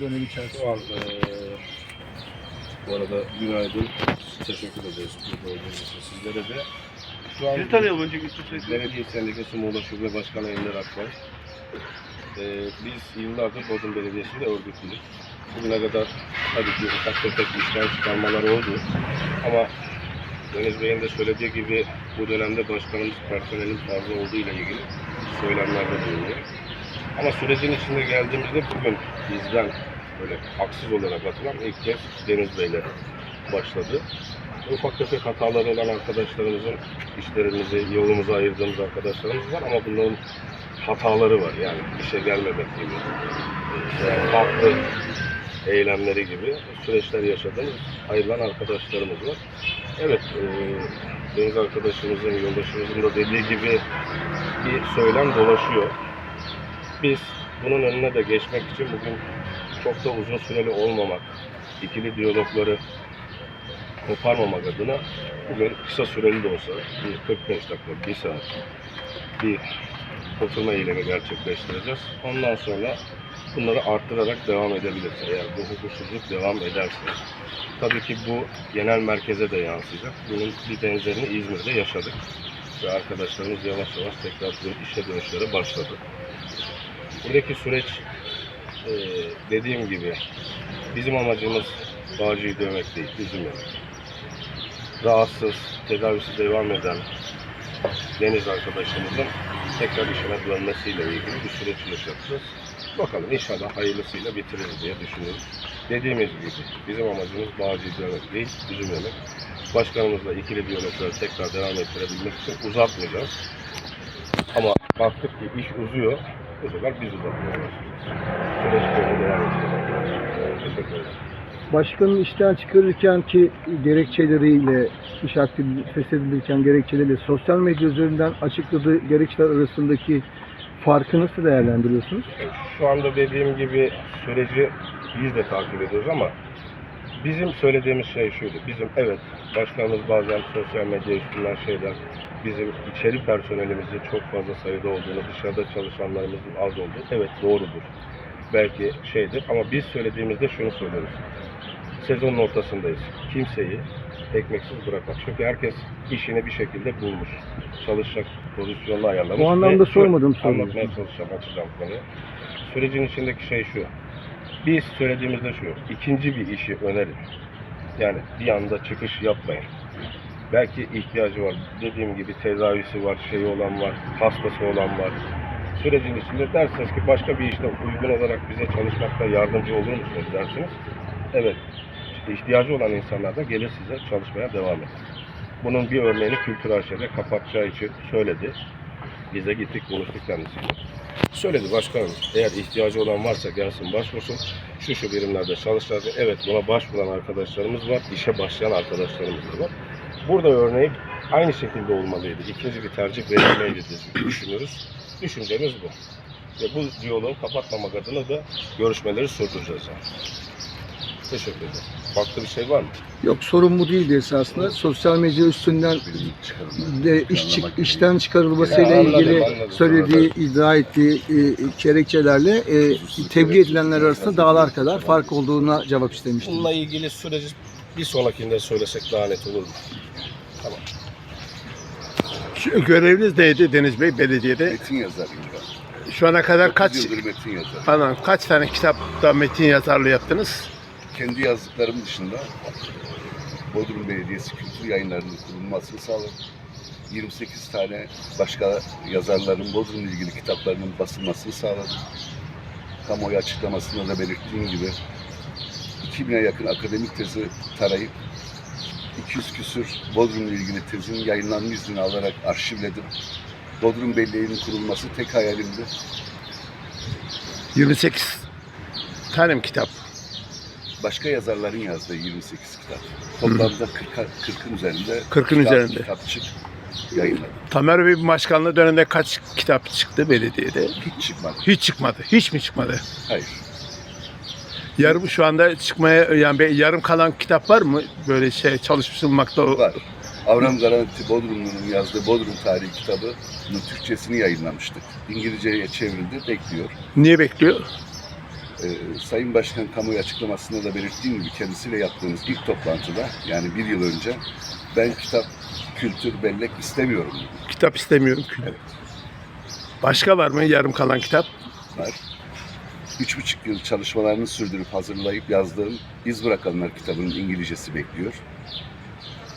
dönem içerisinde. Eee bu arada günaydın. Teşekkür ederiz burada olduğunuz için sizlere de. Şu an Sizi tanıyalım önce Gülsün Belediye Sendikası Muğla Şube Başkanı Ender Akbay. Eee biz yıllardır Bodrum Belediyesi'nde örgütlüyüz. Bugüne kadar tabii ki ufak tefek işler çıkarmalar oldu. Ama Deniz Bey'in de söylediği gibi bu dönemde başkanımız personelin fazla olduğu ile ilgili söylemlerde bulunuyor. Ama sürecin içinde geldiğimizde bugün bizden böyle haksız olarak atılan ilk kez Deniz Bey'le başladı. Ufak tefek hataları olan arkadaşlarımızın işlerimizi, yolumuzu ayırdığımız arkadaşlarımız var ama bunların hataları var. Yani işe gelmemek gibi, farklı eylemleri gibi süreçler yaşadığımız ayrılan arkadaşlarımız var. Evet, e, Deniz arkadaşımızın, yoldaşımızın da dediği gibi bir söylem dolaşıyor. Biz bunun önüne de geçmek için bugün çok da uzun süreli olmamak, ikili diyalogları koparmamak adına bugün kısa süreli de olsa bir 45 dakika, bir saat bir oturma eylemi gerçekleştireceğiz. Ondan sonra bunları arttırarak devam edebiliriz. Eğer bu hukuksuzluk devam ederse. Tabii ki bu genel merkeze de yansıyacak. Bunun bir benzerini İzmir'de yaşadık. Ve arkadaşlarımız yavaş yavaş tekrar işe dönüşleri başladı. Buradaki süreç e, dediğim gibi bizim amacımız bağcıyı dövmek değil, üzülmemek. Rahatsız, tedavisi devam eden Deniz arkadaşımızın tekrar işine dönmesiyle ilgili bir süreç yaşatacağız. Bakalım inşallah hayırlısıyla bitiririz diye düşünüyoruz. Dediğimiz gibi bizim amacımız bağcıyı dövmek değil, üzülmemek. Başkanımızla ikili diyalogları tekrar devam ettirebilmek için uzatmayacağız. Ama baktık ki iş uzuyor, bu sefer biz uzatmaya başlayacağız. Süreç böyle devam edecek arkadaşlar. Teşekkür ederim. Başkanın işten çıkarırken ki gerekçeleriyle, iş aktif feshedilirken gerekçeleriyle sosyal medya üzerinden açıkladığı gerekçeler arasındaki farkı nasıl değerlendiriyorsunuz? Şu anda dediğim gibi süreci biz de takip ediyoruz ama bizim söylediğimiz şey şuydu. Bizim evet başkanımız bazen sosyal medya üstünden şeyler bizim içeri personelimizin çok fazla sayıda olduğunu, dışarıda çalışanlarımızın az olduğu evet doğrudur. Belki şeydir ama biz söylediğimizde şunu söylüyoruz. Sezonun ortasındayız. Kimseyi ekmeksiz bırakmak. Çünkü herkes işini bir şekilde bulmuş. Çalışacak pozisyonunu ayarlamış. O anlamda sormadım. Anlatmaya çalışacağım, açacağım konuyu. Sürecin içindeki şey şu. Biz söylediğimizde şu. ikinci bir işi önerin. Yani bir anda çıkış yapmayın. Belki ihtiyacı var. Dediğim gibi tedavisi var, şeyi olan var, hastası olan var. Sürecin içinde dersiniz ki başka bir işte uygun olarak bize çalışmakta yardımcı olur musunuz dersiniz. Evet. İşte ihtiyacı olan insanlar da gelir size çalışmaya devam eder. Bunun bir örneğini Kültür Arşiv'de kapatacağı için söyledi. Bize gittik konuştuk kendisiyle. Söyledi başkanım eğer ihtiyacı olan varsa gelsin başvursun. Şu şu birimlerde çalışacağız. Evet buna başvuran arkadaşlarımız var. işe başlayan arkadaşlarımız da var. Burada örneği aynı şekilde olmalıydı. İkinci bir tercih verilmeydi diye düşünüyoruz. Düşüncemiz bu. Ve bu diyaloğu kapatmamak adına da görüşmeleri sürdüreceğiz. Yani. Teşekkür ederim. Farklı bir şey var mı? Yok sorun bu değildi esasında. Sosyal medya üstünden de iş çık- işten çıkarılmasıyla anladım, ilgili anladım. söylediği, iddia ettiği e, gerekçelerle e, tebliğ edilenler arasında dağlar kadar fark olduğuna cevap istemiştim. Bununla ilgili süreci bir sonrakinde söylesek daha net olur mu? Tamam. Şu Göreviniz neydi Deniz Bey belediyede? Metin yazarıyım ben. Şu ana kadar kaç Dokuz yıldır metin yazarım. falan kaç tane kitapta metin yazarlığı yaptınız? Kendi yazdıklarım dışında Bodrum Belediyesi kültür yayınlarının kurulmasını sağladım. 28 tane başka yazarların Bodrum'la ilgili kitaplarının basılmasını sağladım. Kamuoyu açıklamasında da belirttiğim gibi 2000'e yakın akademik tezi tarayıp 200 küsür Bodrum'la ilgili tezin yayınlanma izni alarak arşivledim. Bodrum Belediye'nin kurulması tek hayalimdi. 28 tane kitap? Başka yazarların yazdığı 28 kitap. Toplamda 40'a 40'ın üzerinde 40'ın kitap, üzerinde. kitapçık yayınladım. Tamer Bey başkanlığı döneminde kaç kitap çıktı belediyede? Hiç çıkmadı. Hiç çıkmadı. Hiç mi çıkmadı? Hayır. Yarım şu anda çıkmaya yani yarım kalan kitap var mı? Böyle şey çalışılmakta Var. Avram Garanti Bodrumlu'nun yazdığı Bodrum Tarihi kitabının Türkçesini yayınlamıştık. İngilizceye çevrildi, bekliyor. Niye bekliyor? Ee, Sayın Başkan kamuoyu açıklamasında da belirttiğim gibi kendisiyle yaptığımız ilk toplantıda yani bir yıl önce ben kitap, kültür, bellek istemiyorum dedim. Kitap istemiyorum. Evet. Başka var mı yarım kalan kitap? var. Üç buçuk yıl çalışmalarını sürdürüp hazırlayıp yazdığım İz Bırakanlar kitabının İngilizcesi bekliyor.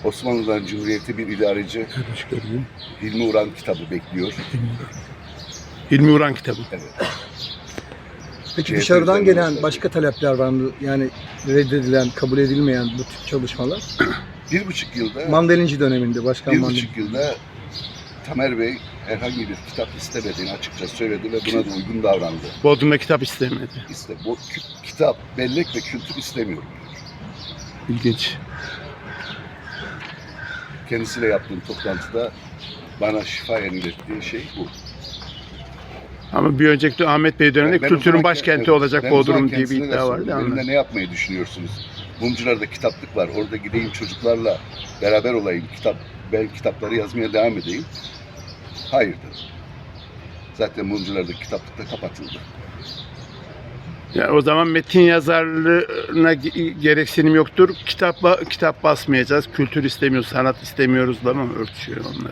Osmanlı'dan Cumhuriyet'e bir idareci Hilmi Uran kitabı bekliyor. Hilmi Uran kitabı. Evet. Peki CHP dışarıdan üzerinden gelen olsa- başka talepler var mı? Yani reddedilen, kabul edilmeyen bu tip çalışmalar. Bir buçuk yılda Mandalinci döneminde Başkan bir Mandalin. buçuk yılda Tamer Bey herhangi bir kitap istemediğini açıkça söyledi ve buna da uygun davrandı. Bodrum'da kitap istemedi. İşte bu kü- kitap, bellek ve kültür istemiyorum. İlginç. Kendisiyle yaptığım toplantıda bana şifayen ilettiği şey bu. Ama bir önceki Ahmet Bey döneminde o kültürün başkenti evet, olacak Bodrum diye bir iddia vardı. Benimle ne yapmayı düşünüyorsunuz? Mumcular'da kitaplık var. Orada gideyim çocuklarla beraber olayım. Kitap, ben kitapları yazmaya devam edeyim. Hayır dedim. Zaten Mumcular'da kitaplık da kapatıldı. Yani o zaman metin yazarlığına ge- gereksinim yoktur. Kitap ba- kitap basmayacağız. Kültür istemiyoruz, sanat istemiyoruz da mı örtüşüyor onlar?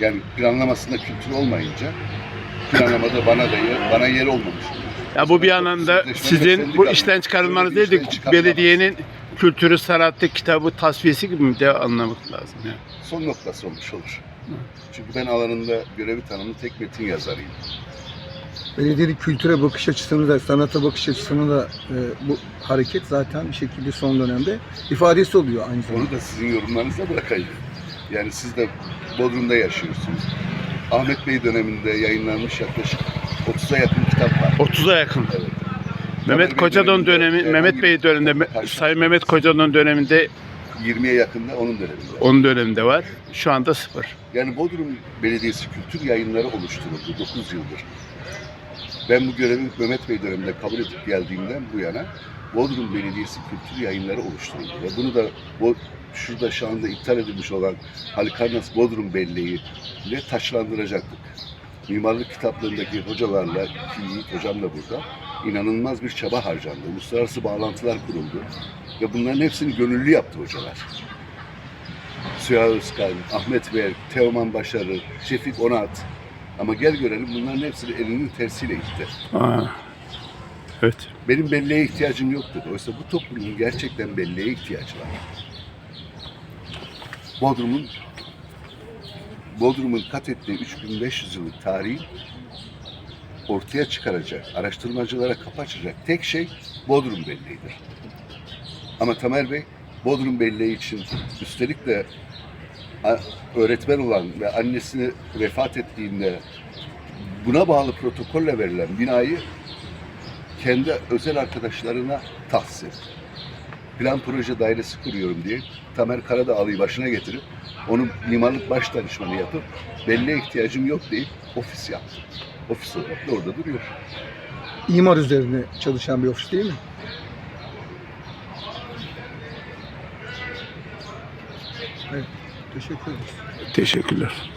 Yani planlamasında kültür olmayınca planlamada bana da yer, bana yer olmamış. Ya bu bir anlamda sizin bu işten çıkarılmanız değil de belediyenin kültürü, sanatı, kitabı tasfiyesi gibi mi de anlamak lazım. Yani. Son noktası olmuş olur. Çünkü ben alanında görevi tanımlı tek metin yazarıyım. Belediyenin kültüre bakış açısını da, sanata bakış açısını da e, bu hareket zaten bir şekilde son dönemde ifadesi oluyor aynı zamanda. Onu da sizin yorumlarınıza bırakayım. Yani siz de Bodrum'da yaşıyorsunuz. Ahmet Bey döneminde yayınlanmış yaklaşık 30'a yakın kitap var. 30'a yakın. Evet. Mehmet Kocadon dönemi, Mehmet Bey döneminde, Sayın Mehmet Kocadon döneminde 20'ye yakında onun döneminde. onun döneminde var. Şu anda sıfır. Yani Bodrum Belediyesi Kültür Yayınları oluşturuldu 9 yıldır. Ben bu görevi Mehmet Bey döneminde kabul edip geldiğimden bu yana Bodrum Belediyesi Kültür Yayınları oluşturuldu. Ve bunu da bu şurada şu anda iptal edilmiş olan Halikarnas Bodrum Belleği ile taşlandıracaktık. Mimarlık kitaplarındaki hocalarla, ki Yiğit hocam da burada, inanılmaz bir çaba harcandı. Uluslararası bağlantılar kuruldu. Ve bunların hepsini gönüllü yaptı hocalar. Süha Özkan, Ahmet Berk, Teoman Başarı, Şefik Onat. Ama gel görelim bunların hepsini elinin tersiyle itti. Aa. Evet. Benim belleğe ihtiyacım yok dedi. Oysa bu toplumun gerçekten belleğe ihtiyacı var. Bodrum'un Bodrum'un kat ettiği 3500 yıllık tarihi ortaya çıkaracak, araştırmacılara kapı açacak tek şey Bodrum belleğidir. Ama Tamer Bey Bodrum belleği için üstelik de öğretmen olan ve annesini vefat ettiğinde buna bağlı protokolle verilen binayı kendi özel arkadaşlarına tahsis etti. Plan proje dairesi kuruyorum diye Tamer Karadağlı'yı başına getirip onu mimarlık baş danışmanı yapıp belli ihtiyacım yok deyip ofis yaptı. Ofis olarak da orada duruyor. İmar üzerine çalışan bir ofis değil mi? Evet. Teşekkür ederiz. Teşekkürler.